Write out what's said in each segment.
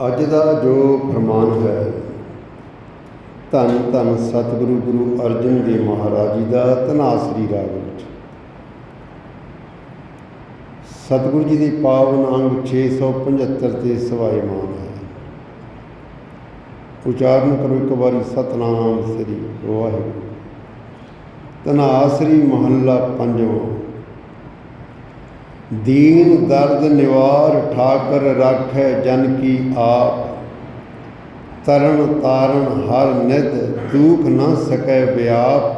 ਅੱਜ ਦਾ ਜੋ ਫਰਮਾਨ ਹੈ, ਧੰਨ ਧੰਨ ਸਤਿਗੁਰੂ ਗੁਰੂ ਅਰਜਨ ਦੇਵ ਮਹਾਰਾਜ ਜੀ ਦਾ ਧਨਾਸਰੀ ਰਾਗ ਵਿੱਚ। ਸਤਿਗੁਰੂ ਜੀ ਦੇ ਪਾਵਨ ਅੰਗ 675 ਤੇ ਸਵਾਇਮਾਨ ਹੈ। ਉਚਾਰਨ ਕਰੋ ਇੱਕ ਵਾਰੀ ਸਤਨਾਮ ਸ੍ਰੀ ਵਾਹਿਗੁਰੂ। ਧਨਾਸਰੀ ਮਹੱਲਾ ਪੰਜਵਾਂ। ਦੀਨ, ਦਰਦ, ਨਿਵਾਰ, ਠਾਕਰ ਰਾਖੈ ਜਨ ਕੀ ਆਪ। ਤਰਨ ਤਾਰਨ ਹਰ ਨਿਦ ਦੁਖ ਨਾ ਸਕੈ ਵਿਆਪ।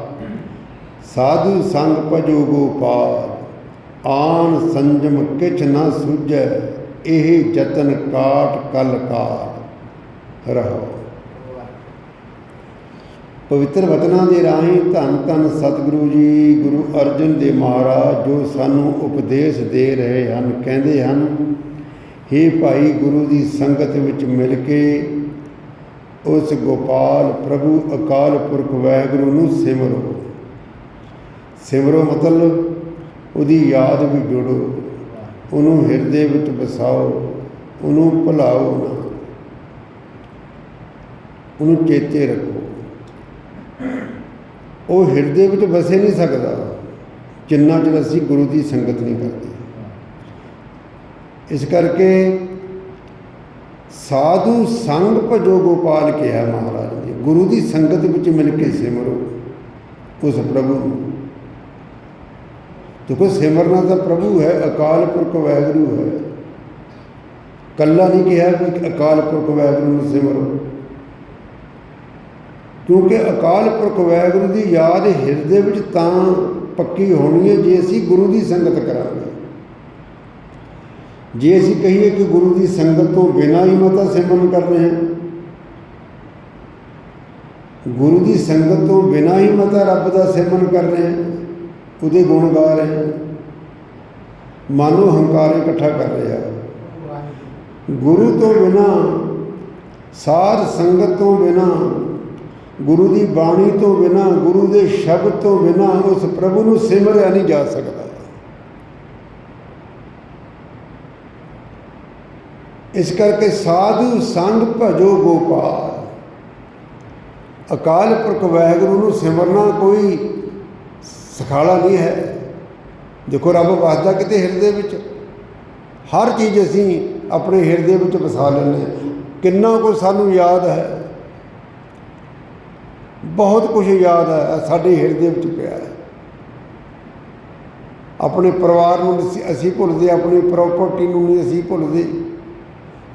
ਸਾਧੂ ਸੰਗ ਭਜੋ ਗੋਪਾਲ, ਆਨ ਸੰਜਮ ਕਿਛ ਨਾ ਸੁਝੈ, ਇਹ ਜਤਨ ਕਾਟ ਕਲ ਕਾਰ ਰਹੋ। ਪਵਿੱਤਰ ਵਤਨਾਂ ਦੇ ਰਾਹੀਂ ਧੰਨ ਧੰਨ ਸਤਿਗੁਰੂ ਜੀ, ਗੁਰੂ ਅਰਜਨ ਦੇਵ ਮਹਾਰਾਜ ਜੋ ਸਾਨੂੰ ਉਪਦੇਸ਼ ਦੇ ਰਹੇ ਹਨ, ਕਹਿੰਦੇ ਹਨ हे ਭਾਈ ਗੁਰੂ ਦੀ ਸੰਗਤ ਵਿੱਚ ਮਿਲ ਕੇ ਉਸ ਗੋਪਾਲ ਪ੍ਰਭੂ ਅਕਾਲ ਪੁਰਖ ਵਾਹਿਗੁਰੂ ਨੂੰ ਸਿਮਰੋ। ਸਿਮਰੋ ਮਤਲਬ ਉਹਦੀ ਯਾਦ ਵੀ ਜੋੜੋ, ਉਹਨੂੰ ਹਿਰਦੇ ਵਿੱਚ ਵਸਾਓ, ਉਹਨੂੰ ਭੁਲਾਓ ਨਾ। ਉਹਨੂੰ ਚੇਤੇ ਰੱਖੋ। ਉਹ ਹਿਰਦੇ ਵਿੱਚ ਵਸੇ ਨਹੀਂ ਸਕਦਾ। ਜਿੰਨਾ ਚਿਰ ਅਸੀਂ ਗੁਰੂ ਦੀ ਸੰਗਤ ਨਹੀਂ ਕਰਦੇ। ਇਸ ਕਰਕੇ ਸਾਧੂ ਸੰਗ ਭਜੋ ਗੋਪਾਲ ਕਿਹਾ ਮਹਾਰਾਜ ਨੇ, ਗੁਰੂ ਦੀ ਸੰਗਤ ਵਿੱਚ ਮਿਲ ਕੇ ਸਿਮਰੋ ਉਸ ਪ੍ਰਭੂ ਨੂੰ। ਦੇਖੋ ਸਿਮਰਨਾ ਤਾਂ ਪ੍ਰਭੂ ਹੈ, ਅਕਾਲ ਪੁਰਖ ਵਾਹਿਗੁਰੂ ਹੈ। ਕੱਲਾ ਨਹੀਂ ਕਿਹਾ ਵੀ ਅਕਾਲ ਪੁਰਖ ਵਾਹਿਗੁਰੂ ਨੂੰ ਸਿਮਰੋ। ਕਿਉਂਕਿ ਅਕਾਲ ਪੁਰਖ ਵੈਗੁਰੂ ਦੀ ਯਾਦ ਹਿਰਦੇ ਵਿੱਚ ਤਾਂ ਪੱਕੀ ਹੋਣੀ ਹੈ, ਜੇ ਅਸੀਂ ਗੁਰੂ ਦੀ ਸੰਗਤ ਕਰਾਂਗੇ। ਜੇ ਅਸੀਂ ਕਹੀਏ ਕਿ ਗੁਰੂ ਦੀ ਸੰਗਤ ਤੋਂ ਬਿਨਾਂ ਹੀ ਮਤਾ ਸਿਮਰਨ ਕਰ ਰਹੇ ਹਾਂ, ਗੁਰੂ ਦੀ ਸੰਗਤ ਤੋਂ ਬਿਨਾਂ ਹੀ ਮਤਾ ਰੱਬ ਦਾ ਸਿਮਰਨ ਕਰ ਰਹੇ ਹਾਂ, ਉਹਦੇ ਗੁਣ ਗਾ ਰਹੇ ਹਾਂ। ਮਾਨੋ ਹੰਕਾਰ ਇਕੱਠਾ ਕਰ ਰਿਹਾ ਗੁਰੂ ਤੋਂ ਬਿਨਾਂ, ਸਾਧ ਸੰਗਤ ਤੋਂ ਬਿਨਾਂ ਗੁਰੂ ਦੀ ਬਾਣੀ ਤੋਂ ਬਿਨਾ, ਗੁਰੂ ਦੇ ਸ਼ਬਦ ਤੋਂ ਬਿਨਾ ਉਸ ਪ੍ਰਭੂ ਨੂੰ ਸਿਮਰਿਆ ਨਹੀਂ ਜਾ ਸਕਦਾ। ਇਸ ਕਰਕੇ ਸਾਧੂ ਸੰਗ ਭਜੋ ਗੋਪਾਲ। ਅਕਾਲ ਪੁਰਖ ਵਾਹਿਗੁਰੂ ਨੂੰ ਸਿਮਰਨਾ ਕੋਈ ਸਖਾਲਾ ਨਹੀਂ ਹੈ। ਦੇਖੋ ਰੱਬ ਵਸਦਾ ਕਿਤੇ ਹਿਰਦੇ ਵਿੱਚ। ਹਰ ਚੀਜ਼ ਅਸੀਂ ਆਪਣੇ ਹਿਰਦੇ ਵਿੱਚ ਵਸਾ ਲੈਂਦੇ ਹਾਂ। ਕਿੰਨਾ ਕੁ ਸਾਨੂੰ ਯਾਦ ਹੈ। ਬਹੁਤ ਕੁਝ ਯਾਦ ਹੈ ਸਾਡੇ ਹਿਰਦੇ ਵਿੱਚ ਪਿਆ ਹੈ। ਆਪਣੇ ਪਰਿਵਾਰ ਨੂੰ ਅਸੀਂ ਭੁੱਲਦੇ, ਆਪਣੀ ਪ੍ਰਾਪਰਟੀ ਨੂੰ ਨਹੀਂ ਅਸੀਂ ਭੁੱਲਦੇ,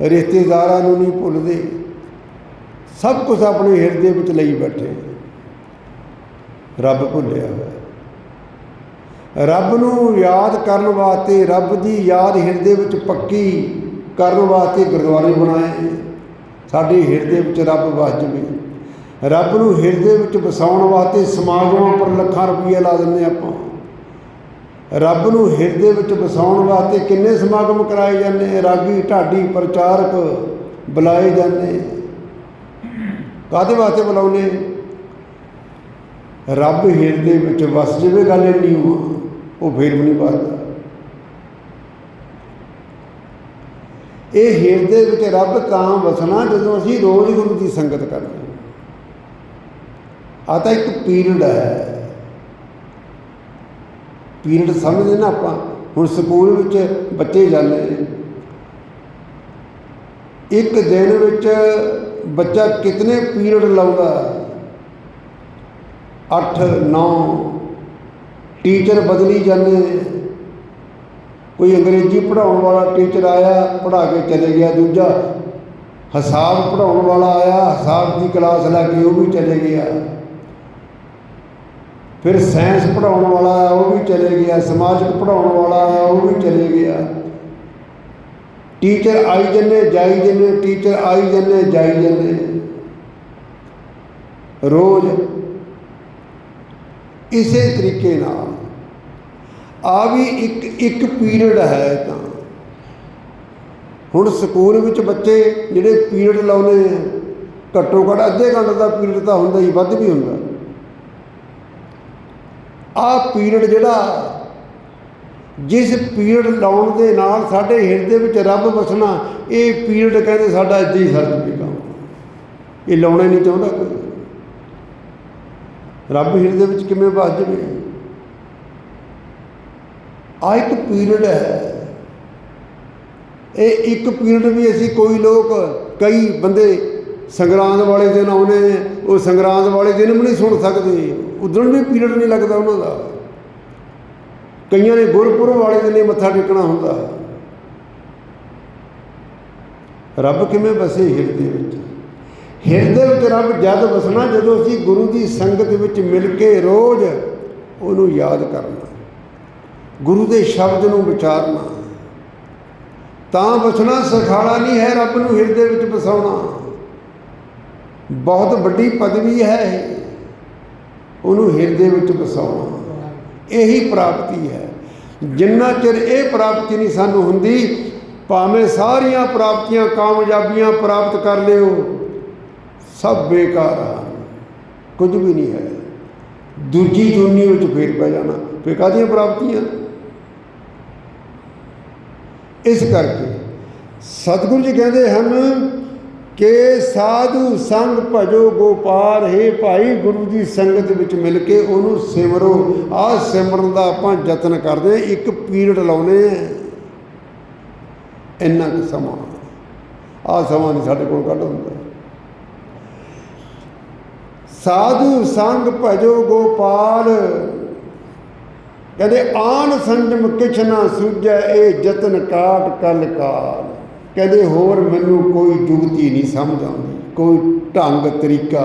ਰਿਸ਼ਤੇਦਾਰਾਂ ਨੂੰ ਨਹੀਂ ਭੁੱਲਦੇ। ਸਭ ਕੁਝ ਆਪਣੇ ਹਿਰਦੇ ਵਿੱਚ ਲਈ ਬੈਠੇ ਰੱਬ ਭੁੱਲਿਆ ਹੋਇਆ ਰੱਬ ਨੂੰ ਯਾਦ ਕਰਨ ਵਾਸਤੇ, ਰੱਬ ਦੀ ਯਾਦ ਹਿਰਦੇ ਵਿੱਚ ਪੱਕੀ ਕਰਨ ਵਾਸਤੇ ਗੁਰਦੁਆਰੇ ਬਣਾਏ। ਸਾਡੇ ਹਿਰਦੇ ਵਿੱਚ ਰੱਬ ਵਸ ਜਵੇ। ਰੱਬ ਨੂੰ ਹਿਰਦੇ ਵਿੱਚ ਵਸਾਉਣ ਵਾਸਤੇ ਸਮਾਗਮਾਂ ਪਰ ਲੱਖਾਂ ਰੁਪਏ ਲਾ ਦਿੰਦੇ ਆਪਾਂ। ਰੱਬ ਨੂੰ ਹਿਰਦੇ ਵਿੱਚ ਵਸਾਉਣ ਵਾਸਤੇ ਕਿੰਨੇ ਸਮਾਗਮ ਕਰਾਏ ਜਾਂਦੇ ਰਾਗੀ, ਢਾਡੀ, ਪ੍ਰਚਾਰਕ ਬੁਲਾਏ ਜਾਂਦੇ ਕਾਦੇ ਵਾਸਤੇ ਬੁਲਾਉਨੇ ਰੱਬ ਹਿਰਦੇ ਵਿੱਚ ਵਸ ਜਵੇ ਗੱਲ ਨਹੀਂ ਉਹ ਫੇਰ ਵੀ ਨਹੀਂ ਬਾਤ ਇਹ ਹਿਰਦੇ ਵਿੱਚ ਰੱਬ ਤਾਂ ਵਸਣਾ ਜਦੋਂ ਅਸੀਂ ਰੋਜ਼ ਗੁਰੂ ਦੀ ਸੰਗਤ ਕਰਦੇ ਆ ਤਾਂ ਇੱਕ ਪੀਰੀਅਡ ਹੈ। ਪੀਰੀਅਡ ਸਮਝਦੇ ਨਾ ਆਪਾਂ। ਹੁਣ ਸਕੂਲ ਵਿੱਚ ਬੱਚੇ ਜਾਂਦੇ ਇੱਕ ਦਿਨ ਵਿੱਚ ਬੱਚਾ ਕਿਤਨੇ ਪੀਰੀਅਡ ਲਾਉਂਦਾ? 8 9 ਟੀਚਰ ਬਦਲੀ ਜਾਂਦੇ ਕੋਈ ਅੰਗਰੇਜ਼ੀ ਪੜਾਉਣ ਵਾਲਾ ਟੀਚਰ ਆਇਆ ਪੜਾ ਕੇ ਚਲੇ ਗਿਆ। ਦੂਜਾ ਹਿਸਾਬ ਪੜਾਉਣ ਵਾਲਾ ਆਇਆ, ਹਿਸਾਬ ਦੀ ਕਲਾਸ ਲੈ ਕੇ ਉਹ ਵੀ ਚਲੇ ਗਿਆ। ਫਿਰ ਸਾਇੰਸ ਪੜਾਉਣ ਵਾਲਾ ਆਇਆ ਉਹ ਵੀ ਚਲੇ ਗਿਆ ਸਮਾਜਿਕ ਪੜਾਉਣ ਵਾਲਾ ਆਇਆ ਉਹ ਵੀ ਚਲੇ ਗਿਆ। ਟੀਚਰ ਆਈ ਜੰਨੇ ਜਾਈ ਜੰਨੇ ਟੀਚਰ ਆਈ ਜੰਨੇ ਜਾਈ ਜੰਨੇ ਰੋਜ਼ ਇਸੇ ਤਰੀਕੇ ਨਾਲ ਆ ਵੀ ਇੱਕ ਇੱਕ ਪੀਰੀਅਡ ਹੈ ਤਾਂ। ਹੁਣ ਸਕੂਲ ਵਿੱਚ ਬੱਚੇ ਜਿਹੜੇ ਪੀਰੀਅਡ ਲਾਉਂਦੇ ਘੱਟੋ ਘੱਟ ਅੱਧੇ ਘੰਟੇ ਦਾ ਪੀਰੀਅਡ ਤਾਂ ਹੁੰਦਾ ਹੀ, ਵੱਧ ਵੀ ਹੁੰਦਾ। ਆ ਪੀਰੀਅਡ ਜਿਹੜਾ, ਜਿਸ ਪੀਰੀਅਡ ਲਾਉਣ ਦੇ ਨਾਲ ਸਾਡੇ ਹਿਰਦੇ ਵਿੱਚ ਰੱਬ ਵਸਣਾ, ਇਹ ਪੀਰੀਅਡ ਕਹਿੰਦੇ ਸਾਡਾ ਇੱਦਾਂ ਹੀ ਸਰ ਜੂਗਾ ਇਹ ਲਾਉਣਾ ਹੀ ਨਹੀਂ ਚਾਹੁੰਦਾ ਕੋਈ। ਰੱਬ ਹਿਰਦੇ ਵਿੱਚ ਕਿਵੇਂ ਵਸ ਜਵੇ? ਆ ਇੱਕ ਪੀਰੀਅਡ ਹੈ। ਇਹ ਇੱਕ ਪੀਰੀਅਡ ਵੀ ਅਸੀਂ ਕੋਈ ਲੋਕ, ਕਈ ਬੰਦੇ ਸੰਗਰਾਂਦ ਵਾਲੇ ਦਿਨ ਆਉਨੇ ਉਹ ਸੰਗਰਾਂਦ ਵਾਲੇ ਦਿਨ ਵੀ ਨਹੀਂ ਸੁਣ ਸਕਦੇ। ਉਦੋਂ ਵੀ ਪੀਰੀਅਡ ਨਹੀਂ ਲੱਗਦਾ ਉਹਨਾਂ ਦਾ। ਕਈਆਂ ਨੇ ਗੁਰਪੁਰਬ ਵਾਲੇ ਦਿਨ ਹੀ ਮੱਥਾ ਟੇਕਣਾ ਹੁੰਦਾ। ਰੱਬ ਕਿਵੇਂ ਵਸੇ ਹਿਰਦੇ ਵਿੱਚ? ਹਿਰਦੇ ਵਿੱਚ ਰੱਬ ਜਦ ਵਸਣਾ, ਜਦੋਂ ਅਸੀਂ ਗੁਰੂ ਦੀ ਸੰਗਤ ਵਿੱਚ ਮਿਲ ਕੇ ਰੋਜ਼ ਉਹਨੂੰ ਯਾਦ ਕਰਨਾ। ਗੁਰੂ ਦੇ ਸ਼ਬਦ ਨੂੰ ਵਿਚਾਰਨਾ। ਤਾਂ ਵਸਣਾ ਸਖਾਲਾ ਨਹੀਂ ਹੈ ਰੱਬ ਨੂੰ ਹਿਰਦੇ ਵਿੱਚ ਵਸਾਉਣਾ। ਬਹੁਤ ਵੱਡੀ ਪਦਵੀ ਹੈ ਇਹ। ਉਹਨੂੰ ਹਿਰਦੇ ਵਿੱਚ ਵਸਾਉਣਾ। ਇਹੀ ਪ੍ਰਾਪਤੀ ਹੈ। ਜਿੰਨਾ ਚਿਰ ਇਹ ਪ੍ਰਾਪਤੀ ਨਹੀਂ ਸਾਨੂੰ ਹੁੰਦੀ, ਭਾਵੇਂ ਸਾਰੀਆਂ ਪ੍ਰਾਪਤੀਆਂ ਕਾਮਯਾਬੀਆਂ ਪ੍ਰਾਪਤ ਕਰ ਲਿਓ, ਸਭ ਬੇਕਾਰ ਹਨ ਕੁਝ ਵੀ ਨਹੀਂ ਹੈ। ਦੂਜੀ ਦੁਨੀਆ ਵਿੱਚ ਫੇਰ ਪੈ ਜਾਣਾ। ਫੇਰ ਕਾਹਦੀਆਂ ਪ੍ਰਾਪਤੀਆਂ? ਇਸ ਕਰਕੇ ਸਤਿਗੁਰੂ ਜੀ ਕਹਿੰਦੇ ਹਨ ਕਿ ਸਾਧੂ ਸੰਗ ਭਜੋ ਗੋਪਾਲ, ਹੈ ਭਾਈ ਗੁਰੂ ਦੀ ਸੰਗਤ ਵਿੱਚ ਮਿਲ ਕੇ ਉਹਨੂੰ ਸਿਮਰੋ। ਆ ਸਿਮਰਨ ਦਾ ਆਪਾਂ ਯਤਨ ਕਰਦੇ ਹਾਂ, ਇੱਕ ਪੀਰੀਅਡ ਲਾਉਨੇ ਆ ਇੰਨਾ ਕੁ ਸਮਾਂ। ਆਹ ਸਮਾਂ ਨਹੀਂ ਸਾਡੇ ਕੋਲ ਕੱਢ ਹੁੰਦਾ। ਸਾਧੂ ਸੰਗ ਭਜੋ ਗੋਪਾਲ, ਕਹਿੰਦੇ ਆਨ ਸੰਜਮ ਕਿਛ ਨਾ ਸੂਝੈ, ਇਹ ਯਤਨ ਕਾਟ ਕਲ ਕਾਲ ਕਹਿੰਦੇ ਹੋਰ ਮੈਨੂੰ ਕੋਈ ਜੁਗਤੀ ਨਹੀਂ ਸਮਝ ਆਉਂਦੀ, ਕੋਈ ਢੰਗ, ਤਰੀਕਾ,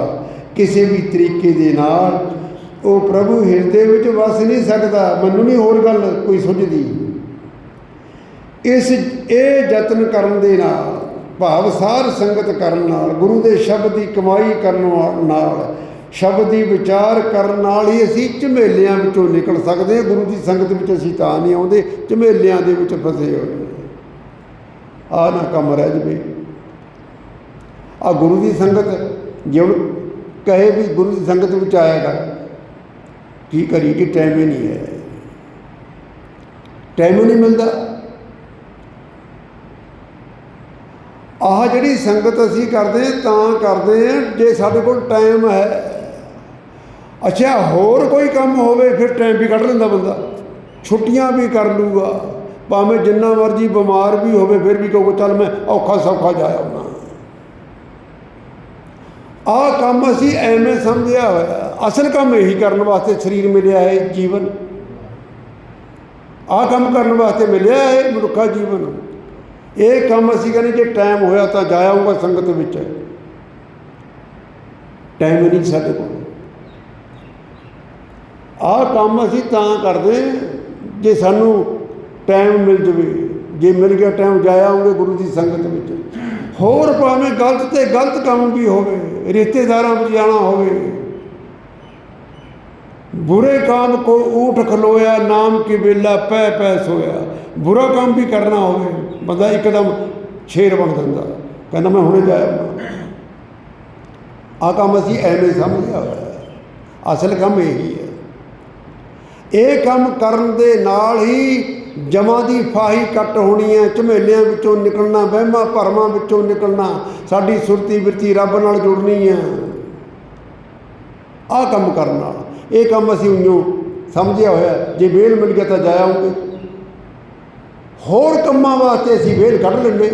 ਕਿਸੇ ਵੀ ਤਰੀਕੇ ਦੇ ਨਾਲ ਉਹ ਪ੍ਰਭੂ ਹਿਰਦੇ ਵਿੱਚ ਵਸ ਨਹੀਂ ਸਕਦਾ, ਮੈਨੂੰ ਨਹੀਂ ਹੋਰ ਗੱਲ ਕੋਈ ਸੁਝਦੀ। ਇਸ ਇਹ ਯਤਨ ਕਰਨ ਦੇ ਨਾਲ, ਭਾਵ ਸਾਰ ਸੰਗਤ ਕਰਨ ਨਾਲ, ਗੁਰੂ ਦੇ ਸ਼ਬਦ ਦੀ ਕਮਾਈ ਕਰਨ ਨਾਲ ਸ਼ਬਦ ਦੀ ਵਿਚਾਰ ਕਰਨ ਨਾਲ ਹੀ ਅਸੀਂ ਝਮੇਲਿਆਂ ਵਿੱਚੋਂ ਨਿਕਲ ਸਕਦੇ ਹਾਂ, ਗੁਰੂ ਦੀ ਸੰਗਤ ਵਿੱਚ ਅਸੀਂ ਤਾਂ ਨਹੀਂ ਆਉਂਦੇ, ਝਮੇਲਿਆਂ ਦੇ ਵਿੱਚ ਫਸੇ ਹੋਏ ਆ ਨਾ ਕੰਮ ਰਹਿ ਜਵੇ। ਆ ਗੁਰੂ ਦੀ ਸੰਗਤ ਜੇ ਹੁਣ ਕਹੇ ਵੀ ਗੁਰੂ ਦੀ ਸੰਗਤ ਵਿੱਚ ਆਇਆ ਕਰ। ਕੀ ਕਰੀ ਕਿ ਟਾਈਮ ਹੀ ਨਹੀਂ ਹੈ। ਟਾਈਮ ਹੀ ਨਹੀਂ ਮਿਲਦਾ। ਆਹ ਜਿਹੜੀ ਸੰਗਤ ਅਸੀਂ ਕਰਦੇ ਤਾਂ ਕਰਦੇ ਹਾਂ, ਜੇ ਸਾਡੇ ਕੋਲ ਟਾਈਮ ਹੈ। ਅੱਛਾ, ਹੋਰ ਕੋਈ ਕੰਮ ਹੋਵੇ, ਫਿਰ ਟਾਈਮ ਵੀ ਕੱਢ ਲੈਂਦਾ ਬੰਦਾ। ਛੁੱਟੀਆਂ ਵੀ ਕਰ ਲੂਗਾ ਭਾਵੇਂ ਜਿੰਨਾ ਮਰਜ਼ੀ ਬਿਮਾਰ ਵੀ ਹੋਵੇ, ਫਿਰ ਵੀ ਕਹੋ ਚੱਲ ਮੈਂ ਔਖਾ ਸੌਖਾ ਜਾਇਆ ਆਉਣਾ। ਆਹ ਕੰਮ ਅਸੀਂ ਐਵੇਂ ਸਮਝਿਆ ਹੋਇਆ। ਅਸਲ ਕੰਮ ਇਹੀ ਕਰਨ ਵਾਸਤੇ ਸਰੀਰ ਮਿਲਿਆ ਹੈ, ਜੀਵਨ। ਆਹ ਕੰਮ ਕਰਨ ਵਾਸਤੇ ਮਿਲਿਆ ਹੈ, ਮਨੁੱਖਾ ਜੀਵਨ। ਇਹ ਕੰਮ ਅਸੀਂ ਕਹਿੰਦੇ, ਜੇ ਟਾਈਮ ਹੋਇਆ ਤਾਂ ਜਾ ਆਉਂਗਾ ਸੰਗਤ ਵਿੱਚ। ਟਾਈਮ ਨਹੀਂ ਸਾਡੇ ਕੋਲ। ਆਹ ਕੰਮ ਅਸੀਂ ਤਾਂ ਕਰਦੇ ਜੇ ਸਾਨੂੰ ਟਾਈਮ ਮਿਲ ਜਵੇ। ਜੇ ਮਿਲ ਗਿਆ ਟਾਈਮ ਜਾਇਆ ਹੋਵੇ ਗੁਰੂ ਦੀ ਸੰਗਤ ਵਿੱਚ। ਹੋਰ ਭਾਵੇਂ ਗਲਤ ਤੇ ਗਲਤ ਕੰਮ ਵੀ ਹੋਵੇ, ਰਿਸ਼ਤੇਦਾਰਾਂ ਵਿੱਚ ਜਾਣਾ ਹੋਵੇ। ਬੁਰੇ ਕੰਮ ਕੋ ਊਠ ਖਲੋਇਆ, ਨਾਮ ਕੀ ਵੇਲਾ, ਪੈ ਪੈ ਸੋਇਆ। ਬੁਰਾ ਕੰਮ ਵੀ ਕਰਨਾ ਹੋਵੇ, ਬੰਦਾ ਇੱਕਦਮ ਸ਼ੇਰ ਬਣ ਜਾਂਦਾ। ਕਹਿੰਦਾ ਮੈਂ ਹੁਣੇ ਜਾਇਆ ਆ ਕੰਮ ਅਸੀਂ ਐਵੇਂ ਸਮਝਿਆ ਹੋਇਆ ਅਸਲ ਕੰਮ ਇਹੀ ਹੈ। ਇਹ ਕੰਮ ਕਰਨ ਦੇ ਨਾਲ ਹੀ ਜਮਾਂ ਦੀ ਫਾਹੀ ਕੱਟ ਹੋਣੀ ਹੈ, ਝਮੇਲਿਆਂ ਵਿੱਚੋਂ ਨਿਕਲਣਾ, ਵਹਿਮਾਂ ਭਰਮਾਂ ਵਿੱਚੋਂ ਨਿਕਲਣਾ, ਸਾਡੀ ਸੁਰਤੀ ਵਿਰਤੀ ਰੱਬ ਨਾਲ ਜੁੜਨੀ ਹੈ। ਆਹ ਕੰਮ ਕਰਨ ਨਾਲ ਇਹ ਕੰਮ ਅਸੀਂ ਉਈਓ ਸਮਝਿਆ ਹੋਇਆ, ਜੇ ਵੇਲ ਮਿਲ ਗਿਆ ਤਾਂ ਜਾ ਆਉਂਗੇ ਹੋਰ ਕੰਮਾਂ ਵਾਸਤੇ ਅਸੀਂ ਵੇਲ ਕੱਢ ਲੈਂਦੇ।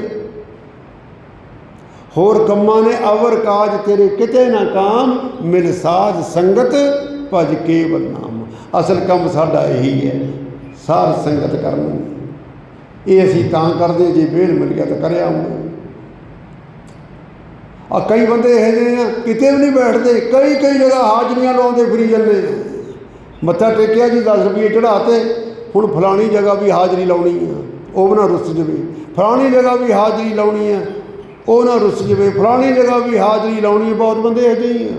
ਹੋਰ ਕੰਮਾਂ ਨੇ ਅਵਰ ਕਾਜ ਤੇਰੇ ਕਿਤੇ ਨਾ ਕਾਮ, ਮਿਲ ਸਾਜ ਸੰਗਤ ਭਜ ਕੇਵਲ ਨਾਮ। ਅਸਲ ਕੰਮ ਸਾਡਾ ਇਹੀ ਹੈ ਸਾਰ ਸੰਗਤ ਕਰਨੀ। ਇਹ ਅਸੀਂ ਤਾਂ ਕਰਦੇ ਜੇ ਵੇਲ ਮਿਲ ਗਿਆ ਤਾਂ ਕਰਿਆ ਆਉਂਗੇ ਆ ਕਈ ਬੰਦੇ ਇਹ ਜਿਹੇ ਆ, ਕਿਤੇ ਵੀ ਨਹੀਂ ਬੈਠਦੇ, ਕਈ ਕਈ ਜਗ੍ਹਾ ਹਾਜ਼ਰੀਆਂ ਲਾਉਂਦੇ ਫਰੀ ਜਾਂਦੇ ਮੱਥਾ ਟੇਕਿਆ ਜੀ 10 ਰੁਪਏ ਚੜਾਤੇ ਹੁਣ ਫਲਾਣੀ ਜਗ੍ਹਾ ਵੀ ਹਾਜ਼ਰੀ ਲਾਉਣੀ ਆ, ਉਹ ਨਾ ਰੁੱਸ ਜਵੇ। ਫਲਾਣੀ ਜਗ੍ਹਾ ਵੀ ਹਾਜ਼ਰੀ ਲਾਉਣੀ ਆ, ਉਹ ਨਾ ਰੁੱਸ ਜਵੇ। ਫਲਾਣੀ ਜਗ੍ਹਾ ਵੀ ਹਾਜ਼ਰੀ ਲਾਉਣੀ ਆ, ਬਹੁਤ ਬੰਦੇ ਇਹ ਜਿਹੇ ਆ।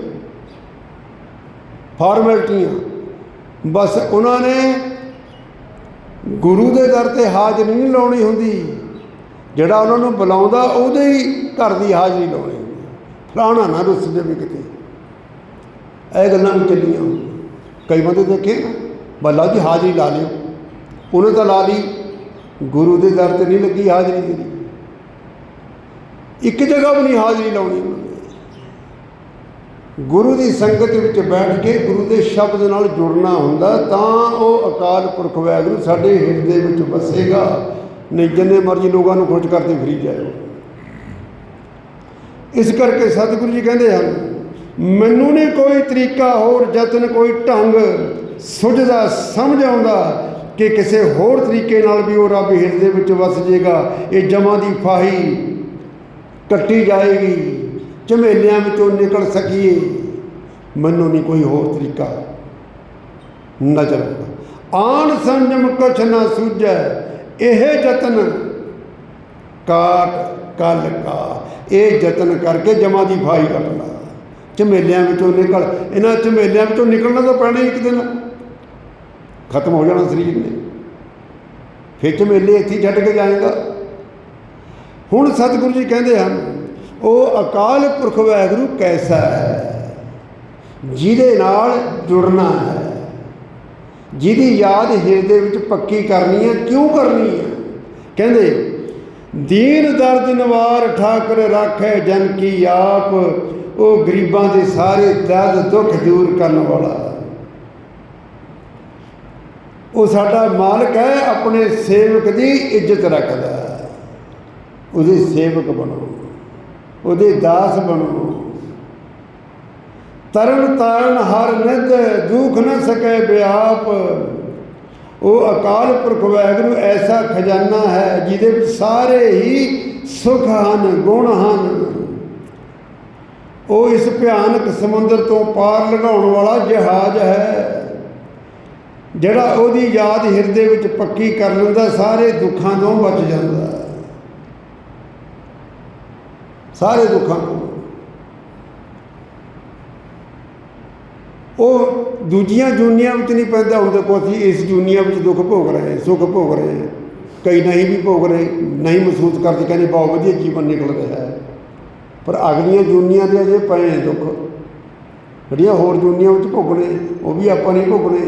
ਫਾਰਮੈਲਟੀਆਂ। ਬਸ ਉਹਨਾਂ ਨੇ ਗੁਰੂ ਦੇ ਦਰ ਤੇ ਹਾਜ਼ਰੀ ਨਹੀਂ ਲਾਉਣੀ ਹੁੰਦੀ। ਜਿਹੜਾ ਉਹਨਾਂ ਨੂੰ ਬੁਲਾਉਂਦਾ, ਉਹਦੇ ਹੀ ਘਰ ਦੀ ਹਾਜ਼ਰੀ ਲਾਉਣੀ ਹੁੰਦੀ। ਫਲਾਣਾ ਨਾ ਰੁੱਸ ਜਾਵੇ ਕਿਤੇ। ਇਹ ਗੱਲਾਂ ਵੀ ਚੱਲੀਆਂ ਕਈ ਬੰਦੇ ਦੇਖੇ ਬੱਲਾ ਜੀ ਹਾਜ਼ਰੀ ਲਾ ਲਿਓ। ਉਹਨੇ ਤਾਂ ਲਾ ਲਈ। ਗੁਰੂ ਦੇ ਦਰ ਤੇ ਨਹੀਂ ਲੱਗੀ ਹਾਜ਼ਰੀ ਤੇਰੀ ਇੱਕ ਜਗ੍ਹਾ ਵੀ ਨਹੀਂ ਹਾਜ਼ਰੀ ਲਾਉਣੀ ਉਹਨਾਂ। ਗੁਰੂ ਦੀ ਸੰਗਤ ਵਿੱਚ ਬੈਠ ਕੇ ਗੁਰੂ ਦੇ ਸ਼ਬਦ ਨਾਲ ਜੁੜਨਾ ਹੁੰਦਾ ਤਾਂ ਉਹ ਅਕਾਲ ਪੁਰਖ ਵਾਹਿਗੁਰੂ ਸਾਡੇ ਹਿਰਦੇ ਵਿੱਚ ਵਸੇਗਾ। ਨਹੀਂ, ਜਿੰਨੇ ਮਰਜ਼ੀ ਲੋਕਾਂ ਨੂੰ ਖੋਜ ਕਰਦੇ ਫਰੀ ਜਾਇਓ। ਇਸ ਕਰਕੇ ਸਤਿਗੁਰੂ ਜੀ ਕਹਿੰਦੇ ਹਨ, ਮੈਨੂੰ ਨਹੀਂ ਕੋਈ ਤਰੀਕਾ ਹੋਰ ਯਤਨ, ਕੋਈ ਢੰਗ ਸੁਝਦਾ, ਸਮਝ ਆਉਂਦਾ ਕਿ ਕਿਸੇ ਹੋਰ ਤਰੀਕੇ ਨਾਲ ਵੀ ਉਹ ਰੱਬ ਹਿਰਦੇ ਵਿੱਚ ਵਸ ਜਾਏਗਾ ਇਹ ਜਮਾਂ ਦੀ ਫਾਹੀ ਕੱਟੀ ਜਾਏਗੀ। ਝਮੇਲਿਆਂ ਵਿੱਚੋਂ ਨਿਕਲ ਸਕੀਏ। ਮੈਨੂੰ ਨਹੀਂ ਕੋਈ ਹੋਰ ਤਰੀਕਾ। ਨਜ਼ਰ ਆਉਂਦਾ ਆਣ ਸੰਜਮ ਕੁਛ ਨਾ ਸੂਝੈ, ਇਹ ਯਤਨ ਕਾਟ ਕਲ ਕਾ। ਇਹ ਯਤਨ ਕਰਕੇ ਜਮਾ ਦੀ ਫਾਈ ਕੱਟਣਾ। ਝਮੇਲਿਆਂ ਵਿੱਚੋਂ ਨਿਕਲ। ਇਹਨਾਂ ਝਮੇਲਿਆਂ ਵਿੱਚੋਂ ਨਿਕਲਣਾ ਤਾਂ ਪੈਣਾ ਇੱਕ ਦਿਨ। ਖਤਮ ਹੋ ਜਾਣਾ ਸਰੀਰ ਨੇ। ਫਿਰ ਝਮੇਲੇ ਇੱਥੇ ਛੱਡ ਕੇ ਜਾਏਗਾ। ਹੁਣ ਸਤਿਗੁਰੂ ਜੀ ਕਹਿੰਦੇ ਹਨ ਉਹ ਅਕਾਲ ਪੁਰਖ ਵਾਹਿਗੁਰੂ ਕੈਸਾ ਹੈ? ਜਿਹਦੇ ਨਾਲ ਜੁੜਨਾ ਹੈ। ਜਿਹਦੀ ਯਾਦ ਹਿਰਦੇ ਵਿੱਚ ਪੱਕੀ ਕਰਨੀ ਹੈ, ਕਿਉਂ ਕਰਨੀ ਹੈ? ਕਹਿੰਦੇ, ਦੀਨ ਦਰਦ ਨਿਵਾਰ ਠਾਕੁਰ ਰਾਖੈ ਜਨ ਕੀ ਆਪ, ਉਹ ਗਰੀਬਾਂ ਦੇ ਸਾਰੇ ਦਰਦ ਦੁੱਖ ਦੂਰ ਕਰਨ ਵਾਲਾ ਉਹ ਸਾਡਾ ਮਾਲਕ ਹੈ, ਆਪਣੇ ਸੇਵਕ ਦੀ ਇੱਜ਼ਤ ਰੱਖਦਾ ਹੈ। ਉਹਦੇ ਸੇਵਕ ਬਣੋ। ਉਹਦੇ ਦਾਸ ਬਣੋ। ਤਰਨ ਤਾਰਨ ਹਰ ਨਿਧ, ਦੁਖ ਨ ਸਕੈ ਵਿਆਪ ਉਹ ਅਕਾਲ ਪੁਰਖ ਵਾਹਿਗੁਰੂ ਐਸਾ ਖਜ਼ਾਨਾ ਹੈ, ਜਿਹਦੇ ਵਿੱਚ ਸਾਰੇ ਹੀ ਸੁਖ ਹਨ, ਗੁਣ ਹਨ। ਉਹ ਇਸ ਭਿਆਨਕ ਸਮੁੰਦਰ ਤੋਂ ਪਾਰ ਲਗਾਉਣ ਵਾਲਾ ਜਹਾਜ਼ ਹੈ, ਜਿਹੜਾ ਉਹਦੀ ਯਾਦ ਹਿਰਦੇ ਵਿੱਚ ਪੱਕੀ ਕਰ ਲੈਂਦਾ, ਸਾਰੇ ਦੁੱਖਾਂ ਤੋਂ ਬਚ ਜਾਂਦਾ। ਹੈ। ਸਾਰੇ ਦੁੱਖਾਂ ਤੋਂ। ਉਹ ਦੂਜੀਆਂ ਜੂਨੀਆਂ ਵਿੱਚ ਨਹੀਂ ਪੈਂਦਾ ਹੁਣ ਦੇਖੋ ਅਸੀਂ ਇਸ ਜੂਨੀਆਂ ਵਿੱਚ ਦੁੱਖ ਭੋਗ ਰਹੇ ਹਾਂ, ਸੁੱਖ ਭੋਗ ਰਹੇ ਹਾਂ। ਕਈ ਨਹੀਂ ਵੀ ਭੋਗ ਰਹੇ, ਨਹੀਂ ਮਹਿਸੂਸ ਕਰਦੇ ਕਹਿੰਦੇ ਬਹੁਤ ਵਧੀਆ ਜੀਵਨ ਨਿਕਲ ਰਿਹਾ ਹੈ। ਪਰ ਅਗਲੀਆਂ ਜੂਨੀਆਂ ਦੇ ਅਜੇ ਪਏ ਦੁੱਖ, ਜਿਹੜੀਆਂ ਹੋਰ ਜੂਨੀਆਂ ਵਿੱਚ ਭੋਗਣੇ, ਉਹ ਵੀ ਆਪਾਂ ਨਹੀਂ ਭੋਗਣੇ।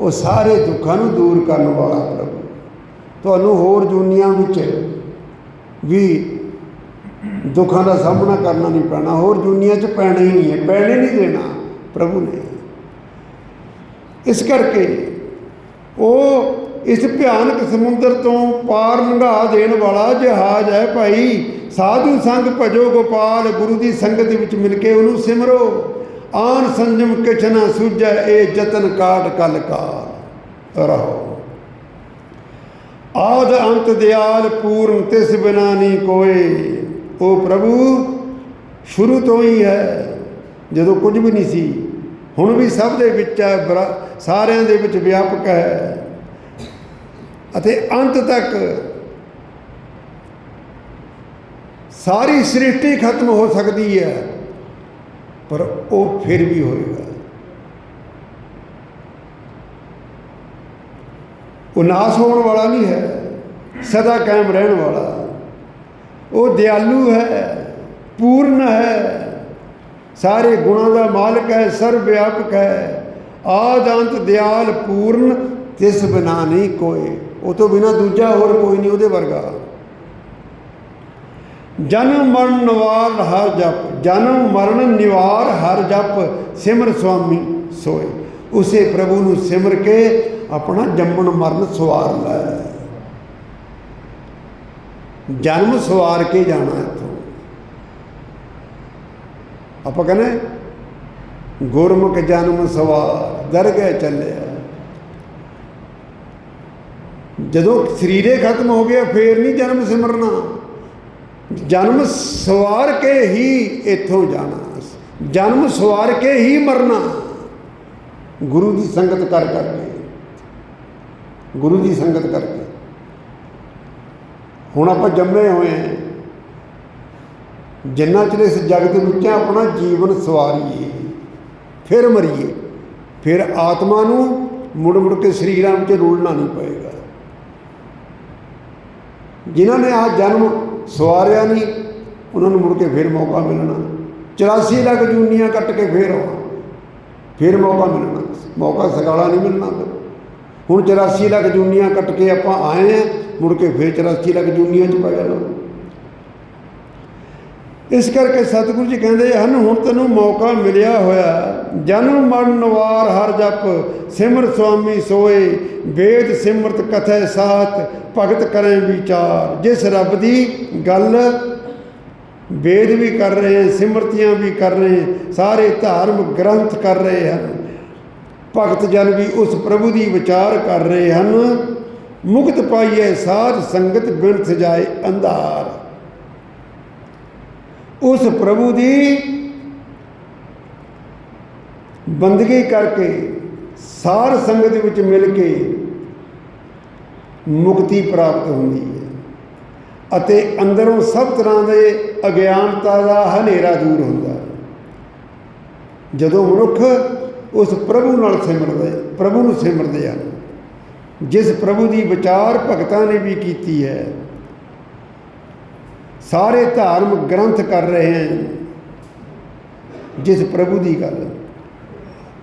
ਉਹ ਸਾਰੇ ਦੁੱਖਾਂ ਨੂੰ ਦੂਰ ਕਰਨ ਵਾਲਾ ਪ੍ਰਭੂ। ਤੁਹਾਨੂੰ ਹੋਰ ਜੂਨੀਆਂ ਵਿੱਚ ਵੀ ਦੁੱਖਾਂ ਦਾ ਸਾਹਮਣਾ ਕਰਨਾ ਨਹੀਂ ਪੈਣਾ, ਹੋਰ ਦੁਨੀਆ 'ਚ ਪੈਣਾ ਹੀ ਨਹੀਂ ਹੈ, ਪੈਣੇ ਨਹੀਂ ਦੇਣਾ ਪ੍ਰਭੂ ਨੇ। ਇਸ ਕਰਕੇ ਉਹ ਇਸ ਭਿਆਨਕ ਸਮੁੰਦਰ ਤੋਂ ਪਾਰ ਲੰਘਾ ਦੇਣ ਵਾਲਾ ਜਹਾਜ਼ ਹੈ ਭਾਈ, ਸਾਧੂ ਸੰਗ ਭਜੋ ਗੋਪਾਲ, ਗੁਰੂ ਦੀ ਸੰਗਤ ਵਿੱਚ ਮਿਲ ਕੇ ਉਹਨੂੰ ਸਿਮਰੋ। ਆਨ ਸੰਜਮ ਕਿਛ ਨਾ ਇਹ ਜਤਨ ਕਾਟ ਕਲ ਕਾਲ, ਰਹੋ। ਆਦ ਅੰਤ ਦਿਆਲ ਪੂਰਨ ਤਿਸ ਬਿਨਾ ਨਹੀਂ ਕੋਏ। ਉਹ ਪ੍ਰਭੂ ਸ਼ੁਰੂ ਤੋਂ ਹੀ ਹੈ, ਜਦੋਂ ਕੁਝ ਵੀ ਨਹੀਂ ਸੀ, ਹੁਣ ਵੀ ਸਭ ਦੇ ਵਿੱਚ ਹੈ, ਬਰਾ- ਸਾਰਿਆਂ ਦੇ ਵਿੱਚ ਵਿਆਪਕ ਹੈ। ਅਤੇ ਅੰਤ ਤੱਕ ਸਾਰੀ ਸ੍ਰਿਸ਼ਟੀ ਖਤਮ ਹੋ ਸਕਦੀ ਹੈ, ਪਰ ਉਹ ਫਿਰ ਵੀ ਹੋਏਗਾ। ਉਹ ਨਾਸ ਹੋਣ ਵਾਲਾ ਨਹੀਂ ਹੈ, ਸਦਾ ਕਾਇਮ ਰਹਿਣ ਵਾਲਾ। ਉਹ ਦਿਆਲੂ ਹੈ, ਪੂਰਨ ਹੈ। ਸਾਰੇ ਗੁਣਾਂ ਦਾ ਮਾਲਕ ਹੈ ਸਰਵ ਵਿਆਪਕ ਹੈ। ਆਦ ਅੰਤ ਦਿਆਲ ਪੂਰਨ, ਤਿਸ ਬਿਨਾ ਨਹੀਂ ਕੋਈ। ਉਹ ਤੋਂ ਬਿਨਾ ਦੂਜਾ ਹੋਰ ਕੋਈ ਨਹੀਂ ਉਹਦੇ ਵਰਗਾ। ਜਨਮ ਮਰਨ ਨਿਵਾਰ ਹਰ ਜਪ, ਜਨਮ ਮਰਨ ਨਿਵਾਰ ਹਰ ਜਪ, ਸਿਮਰ ਸੁਆਮੀ ਸੋਏ। ਉਸੇ ਪ੍ਰਭੂ ਨੂੰ ਸਿਮਰ ਕੇ ਆਪਣਾ ਜੰਮਣ ਮਰਨ ਸਵਾਰ ਲੈ। ਜਨਮ ਸਵਾਰ ਕੇ ਜਾਣਾ ਇੱਥੋਂ। ਆਪਾਂ ਕਹਿੰਦੇ ਗੁਰਮੁਖ ਜਨਮ ਸਵਾਰ, ਦਰਗਹਿ ਚੱਲਿਆ। ਜਦੋਂ ਸਰੀਰੇ ਖਤਮ ਹੋ ਗਿਆ, ਫੇਰ ਨਹੀਂ ਜਨਮ ਸਿਮਰਨਾ। ਜਨਮ ਸਵਾਰ ਕੇ ਹੀ ਇੱਥੋਂ ਜਾਣਾ। ਜਨਮ ਸਵਾਰ ਕੇ ਹੀ ਮਰਨਾ। ਗੁਰੂ ਦੀ ਸੰਗਤ ਕਰ ਕਰਕੇ ਗੁਰੂ ਦੀ ਸੰਗਤ ਕਰਕੇ ਹੁਣ ਆਪਾਂ ਜੰਮੇ ਹੋਏ ਹਾਂ। ਜਿੰਨਾ ਚਿਰ ਇਸ ਜਗਤ ਵਿੱਚ ਆਪਣਾ ਜੀਵਨ ਸਵਾਰੀਏ, ਫਿਰ ਮਰੀਏ। ਫਿਰ ਆਤਮਾ ਨੂੰ ਮੁੜ ਮੁੜ ਕੇ ਸਰੀਰਾਂ ਵਿੱਚ ਰੁਲਣਾ ਨਹੀਂ ਪਏਗਾ। ਜਿਨ੍ਹਾਂ ਨੇ ਆ ਜਨਮ ਸਵਾਰਿਆ ਨਹੀਂ, ਉਹਨਾਂ ਨੂੰ ਮੁੜ ਕੇ ਫਿਰ ਮੌਕਾ ਮਿਲਣਾ। 84 ਲੱਖ ਜੂਨੀਆਂ ਕੱਟ ਕੇ ਫੇਰ ਆਉਣਾ। ਫਿਰ ਮੌਕਾ ਮਿਲਣਾ। ਮੌਕਾ ਸਗਾਲਾ ਨਹੀਂ ਮਿਲਣਾ। ਫਿਰ ਹੁਣ 84 ਲੱਖ ਜੂਨੀਆਂ ਕੱਟ ਕੇ ਆਪਾਂ ਆਏ ਆ ਮੁੜ ਕੇ ਫੇਰ 84 ਲੱਖ ਜੂਨੀਆਂ ਚ ਪੈ ਜਾਣਾ ਇਸ ਕਰਕੇ ਸਤਿਗੁਰੂ ਜੀ ਕਹਿੰਦੇ ਹਨ, ਹੁਣ ਤੈਨੂੰ ਮੌਕਾ ਮਿਲਿਆ ਹੋਇਆ। ਜਨਮ ਮਰਨ ਨਵਾਰ ਹਰ ਜਪ, ਸਿਮਰ ਸੁਆਮੀ ਸੋਏ। ਵੇਦ ਸਿਮਰਤ ਕਥੈ ਸਾਤ ਭਗਤ ਕਰੇ ਵਿਚਾਰ। ਜਿਸ ਰੱਬ ਦੀ ਗੱਲ ਵੇਦ ਵੀ ਕਰ ਰਹੇ ਸਿਮਰਤੀਆਂ ਵੀ ਕਰ ਰਹੇ ਸਾਰੇ ਧਾਰਮਿਕ ਗ੍ਰੰਥ ਕਰ ਰਹੇ ਹਨ। ਭਗਤ ਜਨ ਵੀ ਉਸ ਪ੍ਰਭੂ ਦੀ ਵਿਚਾਰ ਕਰ ਰਹੇ ਹਨ। ਮੁਕਤ ਪਾਈਏ ਸਾਧ ਸੰਗਤ ਬਿਨ ਸਜਾਏ ਅੰਧਾਰ। ਉਸ ਪ੍ਰਭੂ ਦੀ ਬੰਦਗੀ ਕਰਕੇ ਸਾਰ ਸੰਗਤ ਵਿੱਚ ਮਿਲ ਕੇ ਮੁਕਤੀ ਪ੍ਰਾਪਤ ਹੁੰਦੀ ਹੈ ਅਤੇ ਅੰਦਰੋਂ ਸਭ ਤਰ੍ਹਾਂ ਦੇ ਅਗਿਆਨਤਾ ਦਾ ਹਨੇਰਾ ਦੂਰ ਹੁੰਦਾ ਹੈ। ਜਦੋਂ ਮਨੁੱਖ ਉਸ ਪ੍ਰਭੂ ਨਾਲ ਸਿਮਰਦੇ ਪ੍ਰਭੂ ਨੂੰ ਸਿਮਰਦੇ ਹਨ ਜਿਸ ਪ੍ਰਭੂ ਦੀ ਵਿਚਾਰ ਭਗਤਾਂ ਨੇ ਵੀ ਕੀਤੀ ਹੈ। ਸਾਰੇ ਧਾਰਮਿਕ ਗ੍ਰੰਥ ਕਰ ਰਹੇ ਹਨ ਜਿਸ ਪ੍ਰਭੂ ਦੀ ਗੱਲ।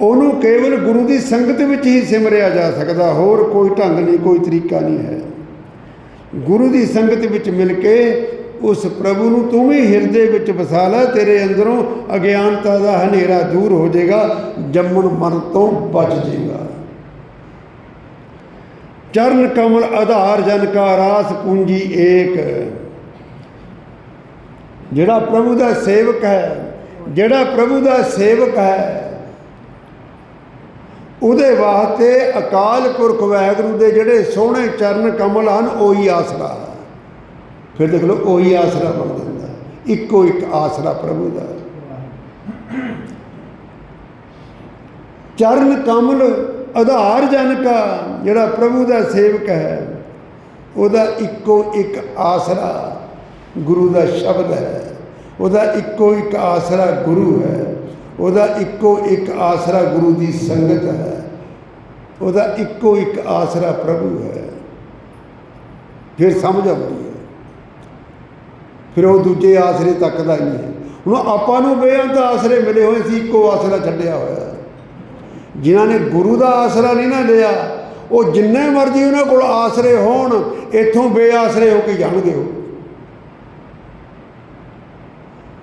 ਉਹਨੂੰ ਕੇਵਲ ਗੁਰੂ ਦੀ ਸੰਗਤ ਵਿੱਚ ਹੀ ਸਿਮਰਿਆ ਜਾ ਸਕਦਾ, ਹੋਰ ਕੋਈ ਢੰਗ ਨਹੀਂ, ਕੋਈ ਤਰੀਕਾ ਨਹੀਂ ਹੈ। ਗੁਰੂ ਦੀ ਸੰਗਤ ਵਿੱਚ ਮਿਲ ਕੇ ਉਸ ਪ੍ਰਭੂ ਨੂੰ ਤੂੰ ਵੀ ਹਿਰਦੇ ਵਿੱਚ ਵਸਾ ਲੈ, ਤੇਰੇ ਅੰਦਰੋਂ ਅਗਿਆਨਤਾ ਦਾ ਹਨੇਰਾ ਦੂਰ ਹੋ ਜਾਏਗਾ, ਜੰਮਣ ਮਰਨ ਤੋਂ ਬਚ ਜਾਏਗਾ। ਚਰਨ ਕਮਲ ਆਧਾਰ ਜਨ ਕਾ ਰਾਸ ਪੂੰਜੀ ਏਕ। ਜਿਹੜਾ ਪ੍ਰਭੂ ਦਾ ਸੇਵਕ ਹੈ, ਜਿਹੜਾ ਪ੍ਰਭੂ ਦਾ ਸੇਵਕ ਹੈ, ਉਹਦੇ ਵਾਸਤੇ ਅਕਾਲ ਪੁਰਖ ਵਾਹਿਗੁਰੂ ਦੇ ਜਿਹੜੇ ਸੋਹਣੇ ਚਰਨ ਕਮਲ ਹਨ, ਉਹੀ ਆਸਰਾ। ਹੈ ਫਿਰ ਦੇਖ ਲਓ, ਉਹੀ ਆਸਰਾ ਬਣ ਜਾਂਦਾ। ਇੱਕੋ ਇੱਕ ਆਸਰਾ ਪ੍ਰਭੂ ਦਾ। ਚਰਨ ਕਮਲ ਆਧਾਰ ਜਨ ਜਿਹੜਾ ਪ੍ਰਭੂ ਦਾ ਸੇਵਕ ਹੈ, ਉਹਦਾ ਇੱਕੋ ਇੱਕ ਆਸਰਾ ਗੁਰੂ ਦਾ ਸ਼ਬਦ ਹੈ। ਉਹਦਾ ਇੱਕੋ ਇੱਕ ਆਸਰਾ ਗੁਰੂ ਹੈ। ਉਹਦਾ ਇੱਕੋ ਇੱਕ ਆਸਰਾ ਗੁਰੂ ਦੀ ਸੰਗਤ ਹੈ। ਉਹਦਾ ਇੱਕੋ ਇੱਕ ਆਸਰਾ ਪ੍ਰਭੂ ਹੈ। ਫਿਰ ਸਮਝ ਆਉਂਦੀ ਹੈ। ਫਿਰ ਉਹ ਦੂਜੇ ਆਸਰੇ ਤੱਕਦਾ ਹੀ ਨਹੀਂ ਹੈ। ਹੁਣ ਆਪਾਂ ਨੂੰ ਬੇਅੰਤ ਆਸਰੇ ਮਿਲੇ ਹੋਏ ਸੀ, ਇੱਕੋ ਆਸਰਾ ਛੱਡਿਆ ਹੋਇਆ। ਜਿਨ੍ਹਾਂ ਨੇ ਗੁਰੂ ਦਾ ਆਸਰਾ ਨਹੀਂ ਨਾ ਲਿਆ, ਉਹ ਜਿੰਨੇ ਮਰਜ਼ੀ ਉਹਨਾਂ ਕੋਲ ਆਸਰੇ ਹੋਣ, ਇੱਥੋਂ ਬੇਆਸਰੇ ਹੋ ਕੇ ਜਾਣਗੇ ਉਹ।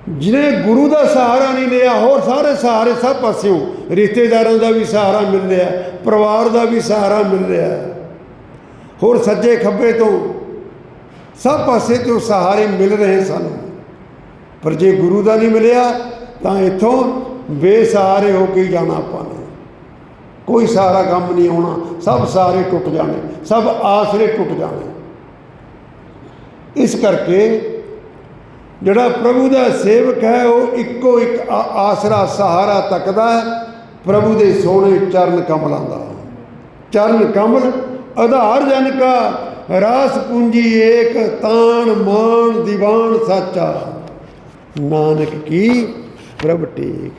ਜਿਹਨੇ ਗੁਰੂ ਦਾ ਸਹਾਰਾ ਨਹੀਂ ਲਿਆ, ਹੋਰ ਸਾਰੇ ਸਹਾਰੇ ਸਭ ਪਾਸਿਓਂ ਰਿਸ਼ਤੇਦਾਰਾਂ ਦਾ ਵੀ ਸਹਾਰਾ ਮਿਲ ਰਿਹਾ, ਪਰਿਵਾਰ ਦਾ ਵੀ ਸਹਾਰਾ ਮਿਲ ਰਿਹਾ। ਹੋਰ ਸੱਜੇ ਖੱਬੇ ਤੋਂ ਸਭ ਪਾਸੇ ਤੋਂ ਸਹਾਰੇ ਮਿਲ ਰਹੇ ਸਾਨੂੰ। ਪਰ ਜੇ ਗੁਰੂ ਦਾ ਨਹੀਂ ਮਿਲਿਆ, ਤਾਂ ਇੱਥੋਂ ਬੇਸਹਾਰੇ ਹੋ ਕੇ ਜਾਣਾ ਆਪਾਂ ਨੇ। ਕੋਈ ਸਾਰਾ ਕੰਮ ਨਹੀਂ ਆਉਣਾ ਸਭ ਸਾਰੇ ਟੁੱਟ ਜਾਣੇ। ਸਭ ਆਸਰੇ ਟੁੱਟ ਜਾਣੇ। ਇਸ ਕਰਕੇ ਜਿਹੜਾ ਪ੍ਰਭੂ ਦਾ ਸੇਵਕ ਹੈ, ਉਹ ਇੱਕੋ ਇੱਕ ਆਸਰਾ, ਸਹਾਰਾ ਤੱਕਦਾ ਹੈ। ਪ੍ਰਭੂ ਦੇ ਸੋਹਣੇ ਚਰਨ ਕਮਲਾਂ ਦਾ। ਚਰਨ ਕਮਲ ਆਧਾਰ ਜਨ ਕਾ। ਰਾਸ ਪੂੰਜੀ ਏਕ ਤਾਣ ਮਾਨ ਦੀਵਾਨ ਸਾਚਾ। ਨਾਨਕ ਕੀ? ਪ੍ਰਭ ਟੇਕ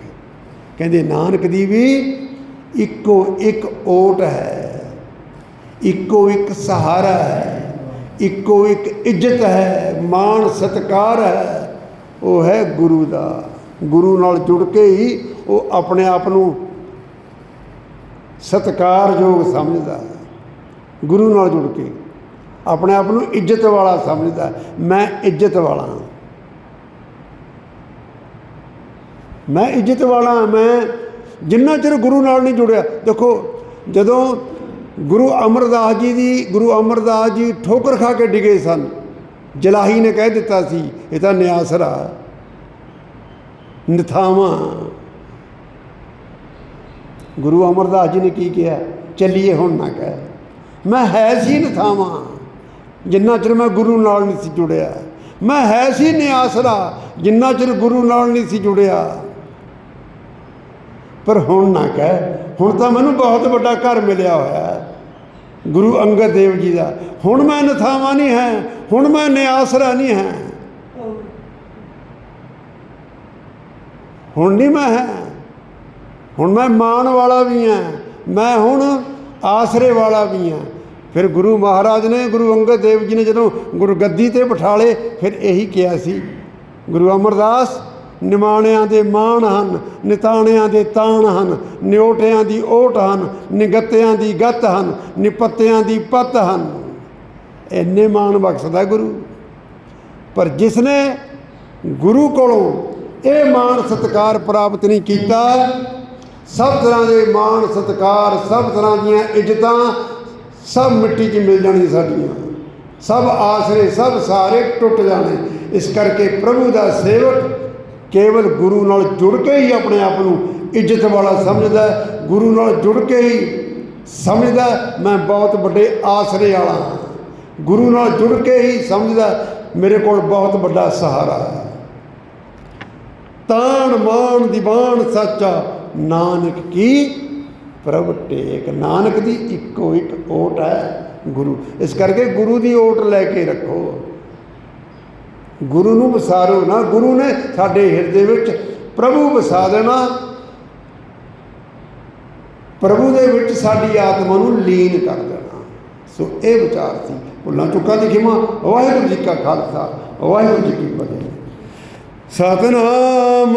ਕਹਿੰਦੇ, ਨਾਨਕ ਦੀ ਵੀ ਇੱਕੋ ਇੱਕ ਓਟ ਹੈ ਇੱਕੋ ਇੱਕ ਸਹਾਰਾ ਹੈ ਇੱਕੋ ਇੱਕ ਇੱਜ਼ਤ ਹੈ ਮਾਣ ਸਤਕਾਰ ਹੈ ਉਹ ਹੈ ਗੁਰੂ ਦਾ। ਗੁਰੂ ਨਾਲ ਜੁੜ ਕੇ ਹੀ ਉਹ ਆਪਣੇ ਆਪ ਨੂੰ ਸਤਕਾਰਯੋਗ ਸਮਝਦਾ ਗੁਰੂ ਨਾਲ ਜੁੜ ਕੇ ਆਪਣੇ ਆਪ ਨੂੰ ਇੱਜ਼ਤ ਵਾਲਾ ਸਮਝਦਾ ਮੈਂ ਇੱਜ਼ਤ ਵਾਲਾ ਹਾਂ। ਮੈਂ ਇੱਜ਼ਤ ਵਾਲਾ ਹਾਂ, ਮੈਂ ਜਿੰਨਾ ਚਿਰ ਗੁਰੂ ਨਾਲ ਨਹੀਂ ਜੁੜਿਆ, ਦੇਖੋ ਜਦੋਂ ਗੁਰੂ ਅਮਰਦਾਸ ਜੀ ਦੀ, ਗੁਰੂ ਅਮਰਦਾਸ ਜੀ ਠੋਕਰ ਖਾ ਕੇ ਡਿਗੇ ਸਨ, ਜਲਾਹੀ ਨੇ ਕਹਿ ਦਿੱਤਾ ਸੀ, ਇਹ ਤਾਂ ਨਿਆਸਰਾ, ਨਿਥਾਵਾਂ। ਗੁਰੂ ਅਮਰਦਾਸ ਜੀ ਨੇ ਕੀ ਕਿਹਾ? ਚੱਲੀਏ ਹੁਣ ਨਾ ਕਹਿ। ਮੈਂ ਹੈ ਸੀ ਨਿਥਾਵਾਂ, ਜਿੰਨਾ ਚਿਰ ਮੈਂ ਗੁਰੂ ਨਾਲ ਨਹੀਂ ਸੀ ਜੁੜਿਆ। ਮੈਂ ਹੈ ਸੀ ਨਿਆਸਰਾ, ਜਿੰਨਾ ਚਿਰ ਗੁਰੂ ਨਾਲ ਨਹੀਂ ਸੀ ਜੁੜਿਆ। ਪਰ ਹੁਣ ਨਾ ਕਹਿ। ਹੁਣ ਤਾਂ ਮੈਨੂੰ ਬਹੁਤ ਵੱਡਾ ਘਰ ਮਿਲਿਆ ਹੋਇਆ ਹੈ। ਗੁਰੂ ਅੰਗਦ ਦੇਵ ਜੀ ਦਾ। ਹੁਣ ਮੈਂ ਨਥਾਵਾਂ ਨਹੀਂ ਹੈ। ਹੁਣ ਮੈਂ ਨਿਆਸਰਾ ਨਹੀਂ ਹੈ। ਹੁਣ ਨਹੀਂ ਮੈਂ ਹੈ। ਹੁਣ ਮੈਂ ਮਾਣ ਵਾਲਾ ਵੀ ਹਾਂ। ਮੈਂ ਹੁਣ ਆਸਰੇ ਵਾਲਾ ਵੀ ਹਾਂ। ਫਿਰ ਗੁਰੂ ਮਹਾਰਾਜ ਨੇ, ਗੁਰੂ ਅੰਗਦ ਦੇਵ ਜੀ ਨੇ ਜਦੋਂ ਗੁਰਗੱਦੀ ਤੇ ਬਿਠਾਲੇ ਫਿਰ ਇਹੀ ਕਿਹਾ ਸੀ। ਗੁਰੂ ਅਮਰਦਾਸ ਨਿਮਾਣਿਆਂ ਦੇ ਮਾਣ ਹਨ, ਨਿਤਾਣਿਆਂ ਦੇ ਤਾਣ ਹਨ ਨਿਓਟਿਆਂ ਦੀ ਓਟ ਹਨ, ਨਿਗੱਤਿਆਂ ਦੀ ਗੱਤ ਹਨ, ਨਿਪੱਤਿਆਂ ਦੀ ਪੱਤ ਹਨ। ਇੰਨੇ ਮਾਣ ਬਖਸ਼ਦਾ ਗੁਰੂ। ਪਰ ਜਿਸ ਨੇ ਗੁਰੂ ਕੋਲੋਂ ਇਹ ਮਾਣ ਸਤਕਾਰ ਪ੍ਰਾਪਤ ਨਹੀਂ ਕੀਤਾ, ਸਭ ਤਰ੍ਹਾਂ ਦੇ ਮਾਣ ਸਤਕਾਰ, ਸਭ ਤਰ੍ਹਾਂ ਦੀਆਂ ਇੱਜ਼ਤਾਂ ਸਭ ਮਿੱਟੀ 'ਚ ਮਿਲ ਜਾਣੀਆਂ ਸਾਡੀਆਂ। ਸਭ ਆਸਰੇ, ਸਭ ਸਾਰੇ ਟੁੱਟ ਜਾਣੇ। ਇਸ ਕਰਕੇ ਪ੍ਰਭੂ ਦਾ ਸੇਵਕ ਕੇਵਲ ਗੁਰੂ ਨਾਲ ਜੁੜ ਕੇ ਹੀ ਆਪਣੇ ਆਪ ਨੂੰ ਇੱਜ਼ਤ ਵਾਲਾ ਸਮਝਦਾ ਗੁਰੂ ਨਾਲ ਜੁੜ ਕੇ ਹੀ ਸਮਝਦਾ ਮੈਂ ਬਹੁਤ ਵੱਡੇ ਆਸਰੇ ਵਾਲਾ ਹਾਂ। ਗੁਰੂ ਨਾਲ ਜੁੜ ਕੇ ਹੀ ਸਮਝਦਾ ਮੇਰੇ ਕੋਲ ਬਹੁਤ ਵੱਡਾ ਸਹਾਰਾ ਹੈ। ਤਾਣ ਮਾਣ ਦੀਵਾਨ ਸੱਚਾ, ਨਾਨਕ ਕੀ ਪ੍ਰਭ ਟੇਕ, ਨਾਨਕ ਦੀ ਇੱਕੋ ਇੱਕ ਓਟ ਹੈ ਗੁਰੂ। ਇਸ ਕਰਕੇ ਗੁਰੂ ਦੀ ਓਟ ਲੈ ਕੇ ਰੱਖੋ। ਗੁਰੂ ਨੂੰ ਵਿਸਾਰੋ ਨਾ, ਗੁਰੂ ਨੇ ਸਾਡੇ ਹਿਰਦੇ ਵਿੱਚ ਪ੍ਰਭੂ ਵਸਾ ਦੇਣਾ। ਪ੍ਰਭੂ ਦੇ ਵਿੱਚ ਸਾਡੀ ਆਤਮਾ ਨੂੰ ਲੀਨ ਕਰ ਦੇਣਾ। ਸੋ ਇਹ ਵਿਚਾਰ ਸੀ। ਭੁੱਲਾਂ ਚੁੱਕਾਂ ਦੀ ਖਿਮਾ। ਵਾਹਿਗੁਰੂ ਜੀ ਕਾ ਖਾਲਸਾ, ਵਾਹਿਗੁਰੂ ਜੀ ਕੀ ਫਤਿਹ। ਸਤਨਾਮ